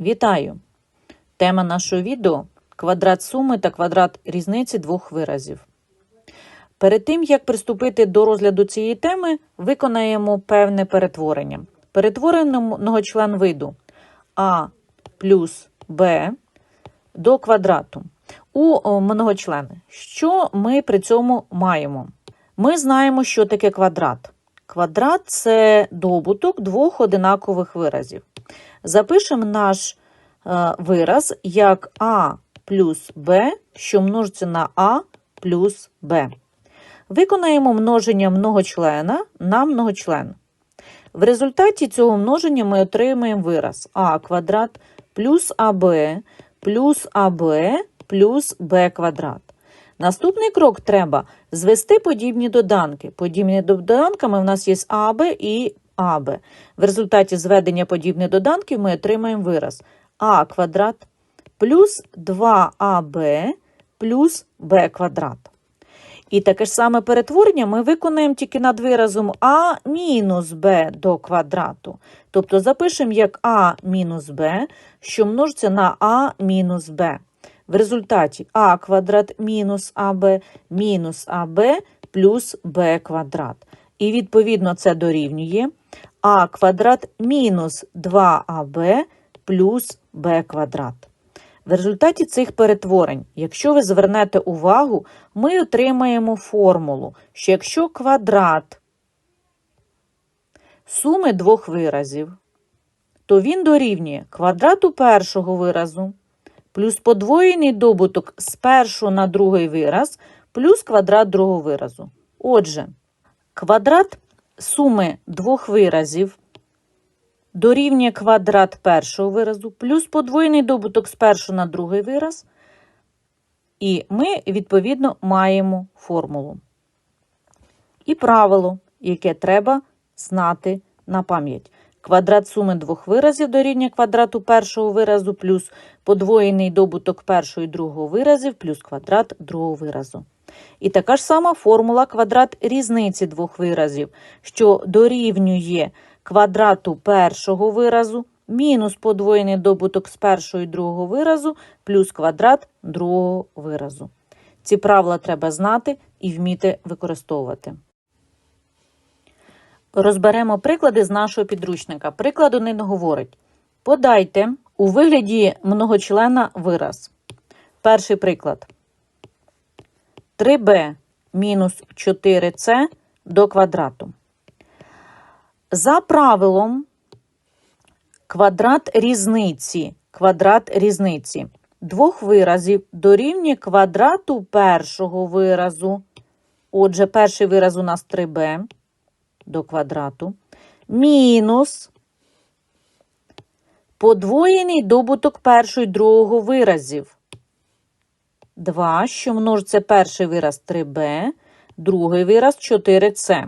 Вітаю! Тема нашого відео квадрат суми та квадрат різниці двох виразів. Перед тим, як приступити до розгляду цієї теми, виконаємо певне перетворення. Перетворення многочлен виду а плюс b до квадрату у о, многочлени. Що ми при цьому маємо? Ми знаємо, що таке квадрат. Квадрат це добуток двох одинакових виразів. Запишемо наш е, вираз як а плюс b, що множиться на а плюс b. Виконаємо множення многочлена на многочлен. В результаті цього множення ми отримаємо вираз а квадрат плюс аб плюс аб плюс b квадрат. Наступний крок треба звести подібні доданки. Подібні доданками в нас є АБ і АБ. В результаті зведення подібних доданків ми отримаємо вираз а квадрат плюс 2аб плюс b квадрат. І таке ж саме перетворення ми виконаємо тільки над виразом а мінус b до квадрату. Тобто запишемо як а мінус b, що множиться на а мінус b. В результаті а квадрат мінус аб мінус аб плюс b квадрат. І відповідно це дорівнює а квадрат мінус 2аб плюс b квадрат. В результаті цих перетворень, якщо ви звернете увагу, ми отримаємо формулу, що якщо квадрат суми двох виразів, то він дорівнює квадрату першого виразу плюс подвоєний добуток з першого на другий вираз плюс квадрат другого виразу. Отже, квадрат суми двох виразів дорівнює квадрат першого виразу плюс подвоєний добуток з першого на другий вираз. І ми, відповідно, маємо формулу. І правило, яке треба знати на пам'ять. Квадрат суми двох виразів дорівнює квадрату першого виразу плюс подвоєний добуток першого і другого виразів плюс квадрат другого виразу. І така ж сама формула квадрат різниці двох виразів, що дорівнює квадрату першого виразу мінус подвоєний добуток з першого і другого виразу плюс квадрат другого виразу. Ці правила треба знати і вміти використовувати. Розберемо приклади з нашого підручника. Приклад один говорить: подайте у вигляді многочлена вираз. Перший приклад. 3b мінус 4c до квадрату. За правилом квадрат різниці, квадрат різниці двох виразів дорівнює квадрату першого виразу. Отже, перший вираз у нас 3b до квадрату, мінус подвоєний добуток першого і другого виразів. 2, що множиться перший вираз 3b, другий вираз 4c.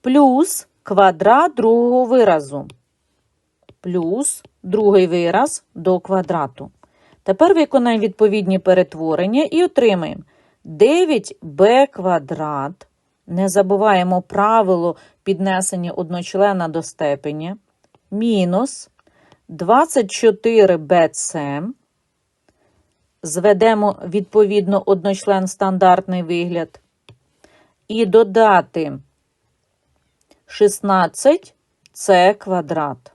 Плюс квадрат другого виразу. Плюс другий вираз до квадрату. Тепер виконаємо відповідні перетворення і отримаємо 9b квадрат. Не забуваємо правило піднесення одночлена до степені. Мінус 24bc. Зведемо відповідно одночлен стандартний вигляд. І додати 16c квадрат.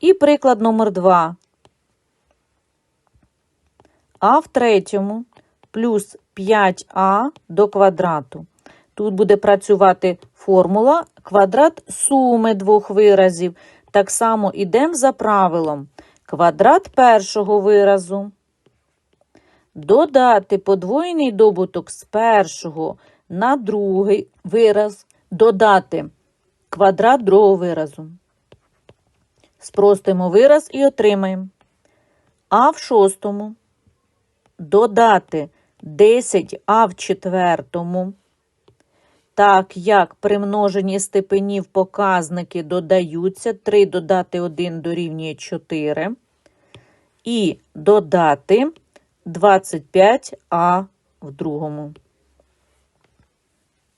І приклад номер 2. А в третьому плюс 5а до квадрату. Тут буде працювати формула квадрат суми двох виразів. Так само йдемо за правилом. Квадрат першого виразу. Додати подвоєний добуток з першого на другий вираз. Додати квадрат другого виразу. Спростимо вираз і отримаємо. А в шостому додати 10а в четвертому. Так як при множенні степенів показники додаються, 3 додати 1 дорівнює 4. І додати 25а в другому.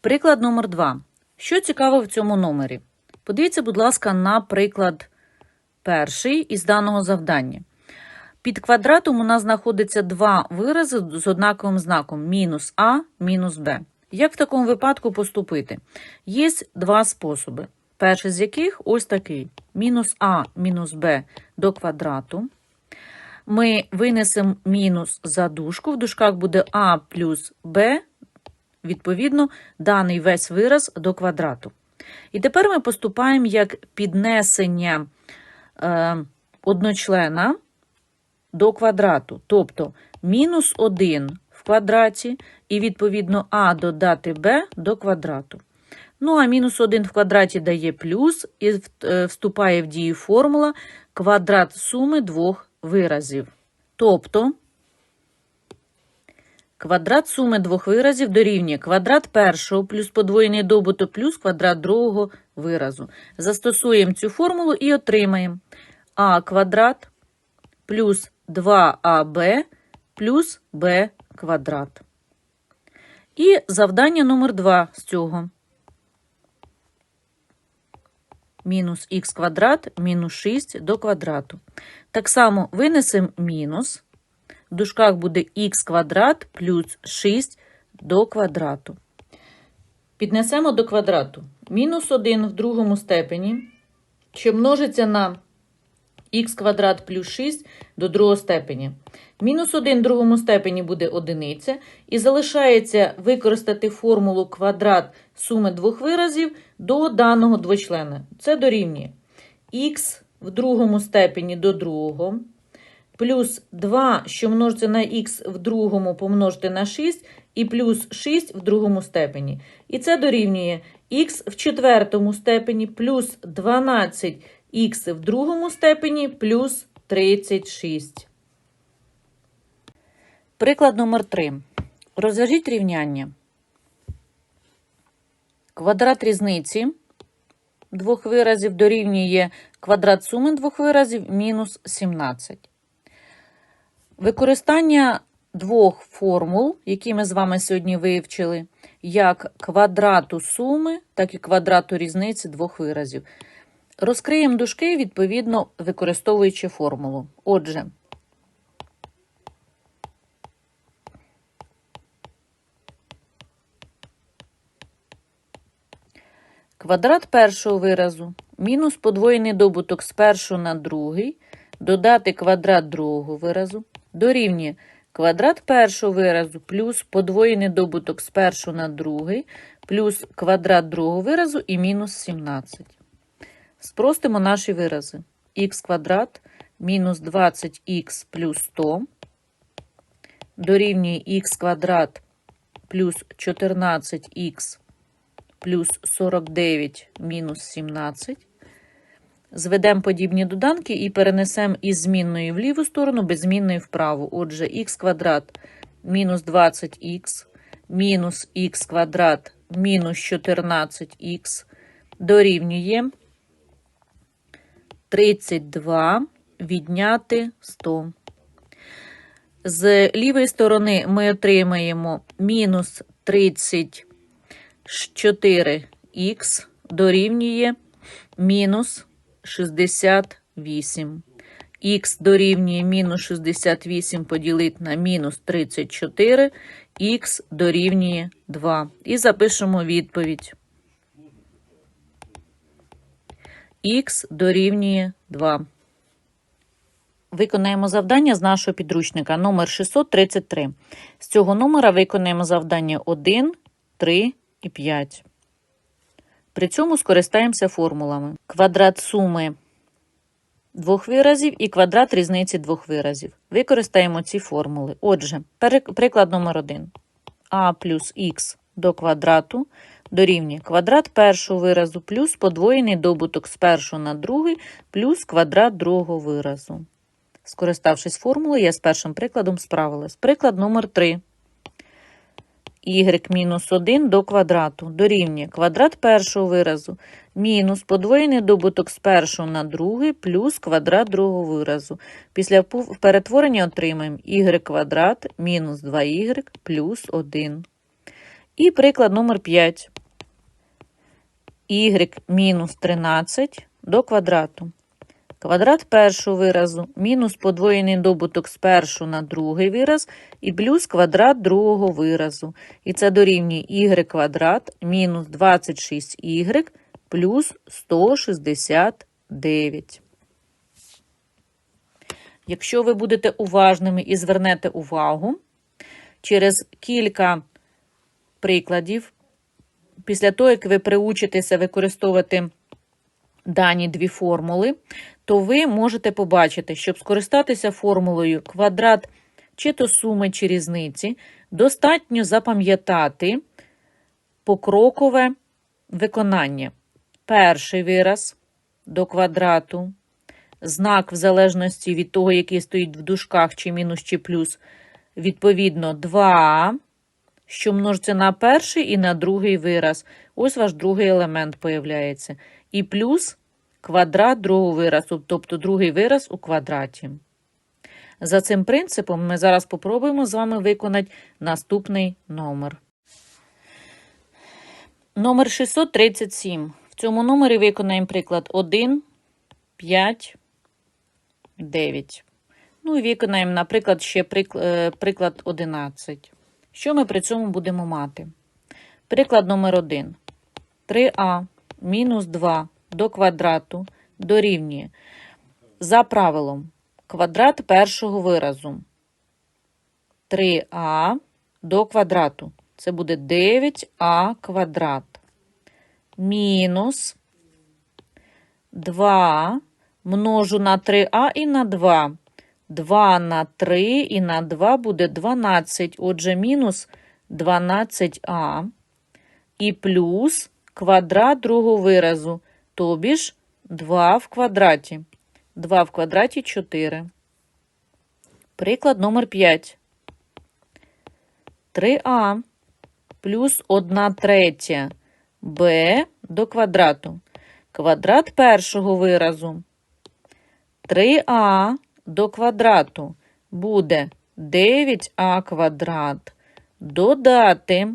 Приклад номер 2. Що цікаво в цьому номері? Подивіться, будь ласка, на приклад перший із даного завдання. Під квадратом у нас знаходиться два вирази з однаковим знаком мінус А, мінус Б. Як в такому випадку поступити? Є два способи. Перший з яких ось такий: мінус А мінус Б до квадрату. Ми винесемо мінус за дужку, в дужках буде А плюс Б, відповідно, даний весь вираз до квадрату. І тепер ми поступаємо як піднесення е, одночлена до квадрату, тобто мінус 1 в квадраті, і відповідно А додати Б до квадрату. Ну, а мінус 1 в квадраті дає плюс, і е, вступає в дію формула квадрат суми двох виразів. Тобто квадрат суми двох виразів дорівнює квадрат першого плюс подвоєний добуток плюс квадрат другого виразу. Застосуємо цю формулу і отримаємо а квадрат плюс 2аб плюс b квадрат. І завдання номер 2 з цього. Мінус х квадрат мінус 6 до квадрату. Так само винесемо мінус. В дужках буде х квадрат плюс 6 до квадрату. Піднесемо до квадрату. Мінус 1 в другому степені, що множиться на х квадрат плюс 6 до другого степені. Мінус 1 в другому степені буде одиниця. І залишається використати формулу квадрат суми двох виразів до даного двочлена. Це дорівнює х в другому степені до другого, плюс 2, що множиться на х в другому помножити на 6, і плюс 6 в другому степені. І це дорівнює х в четвертому степені плюс 12 х в другому степені плюс 36. Приклад номер 3. Розв'яжіть рівняння. Квадрат різниці двох виразів дорівнює квадрат суми двох виразів мінус 17. Використання двох формул, які ми з вами сьогодні вивчили, як квадрату суми, так і квадрату різниці двох виразів. Розкриємо дужки, відповідно, використовуючи формулу. Отже, квадрат першого виразу мінус подвоєний добуток з першого на другий, додати квадрат другого виразу, дорівнює квадрат першого виразу плюс подвоєний добуток з першого на другий, плюс квадрат другого виразу і мінус 17. Спростимо наші вирази. х квадрат мінус 20х плюс 100 дорівнює х квадрат плюс 14х плюс 49 мінус 17. Зведемо подібні доданки і перенесемо із змінної в ліву сторону, без змінної вправу. Отже, х квадрат мінус 20х мінус х квадрат мінус 14х дорівнює 32 відняти 100. З лівої сторони ми отримаємо мінус 34х дорівнює мінус 68. Х дорівнює мінус 68 поділити на мінус 34, х дорівнює 2. І запишемо відповідь. Х дорівнює 2. Виконаємо завдання з нашого підручника номер 633. З цього номера виконаємо завдання 1, 3 і 5. При цьому скористаємося формулами. Квадрат суми двох виразів і квадрат різниці двох виразів. Використаємо ці формули. Отже, приклад номер 1. а плюс х до квадрату дорівнює квадрат першого виразу плюс подвоєний добуток з першого на другий плюс квадрат другого виразу. Скориставшись формулою, я з першим прикладом справилась. Приклад номер 3. y мінус 1 до квадрату дорівнює квадрат першого виразу мінус подвоєний добуток з першого на другий плюс квадрат другого виразу. Після перетворення отримаємо y квадрат мінус 2y плюс 1. І приклад номер 5. Y мінус 13 до квадрату. Квадрат першого виразу мінус подвоєний добуток з першого на другий вираз і плюс квадрат другого виразу. І це дорівнює y квадрат мінус 26y плюс 169. Якщо ви будете уважними і звернете увагу, через кілька прикладів, після того, як ви приучитеся використовувати дані дві формули, то ви можете побачити, щоб скористатися формулою квадрат чи то суми, чи різниці, достатньо запам'ятати покрокове виконання. Перший вираз до квадрату, знак в залежності від того, який стоїть в дужках, чи мінус, чи плюс, відповідно 2, що множиться на перший і на другий вираз. Ось ваш другий елемент появляється. І плюс квадрат другого виразу, тобто другий вираз у квадраті. За цим принципом ми зараз попробуємо з вами виконати наступний номер. Номер 637. В цьому номері виконаємо приклад 1, 5, 9. Ну і виконаємо, наприклад, ще е, приклад 11. Що ми при цьому будемо мати? Приклад номер 1. 3а мінус 2 до квадрату дорівнює за правилом квадрат першого виразу 3а до квадрату. Це буде 9а квадрат. Мінус 2 множу на 3а і на 2. 2 на 3 і на 2 буде 12. Отже, мінус 12а і плюс квадрат другого виразу, тобі ж 2 в квадраті. 2 в квадраті 4. Приклад номер 5. 3а плюс 1 третя b до квадрату. Квадрат першого виразу. 3а до квадрату буде 9а квадрат. Додати.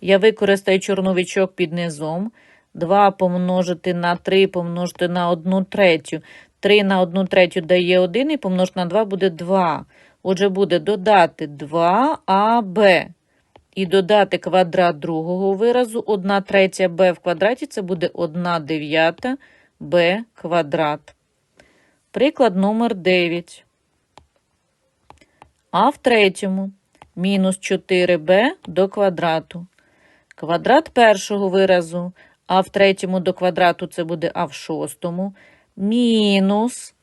Я використаю чорновичок під низом. 2 помножити на 3 помножити на 1 третю. 3 на 1 третю дає 1 і помножити на 2 буде 2. Отже, буде додати 2аб. І додати квадрат другого виразу 1 третя b в квадраті це буде 1 дев'ята b квадрат. Приклад номер 9. А в третьому мінус 4b до квадрату. Квадрат першого виразу, а в третьому до квадрату це буде а в шостому. Мінус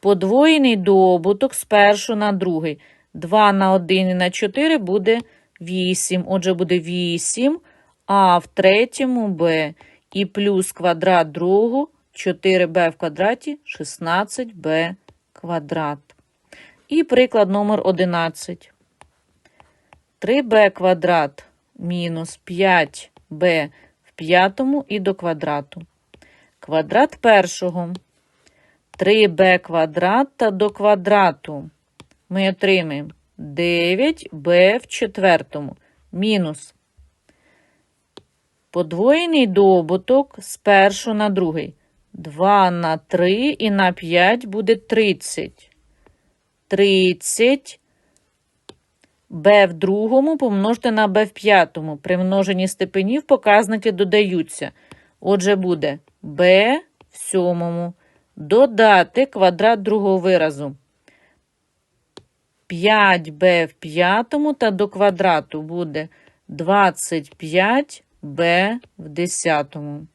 подвоєний добуток з першого на другий. 2 на 1 і на 4 буде 8. Отже, буде 8, а в третьому b і плюс квадрат другого 4b в квадраті 16b квадрат. І приклад номер 11. 3b квадрат мінус 5b в п'ятому і до квадрату. Квадрат першого 3b квадрат та до квадрату. Ми отримаємо 9b в четвертому мінус подвоєний добуток з першого на другий. 2 на 3 і на 5 буде 30. 30 b в другому помножте на b в п'ятому. При множенні степенів показники додаються. Отже, буде b в сьомому. Додати квадрат другого виразу. 5b в п'ятому та до квадрату буде 25b в десятому.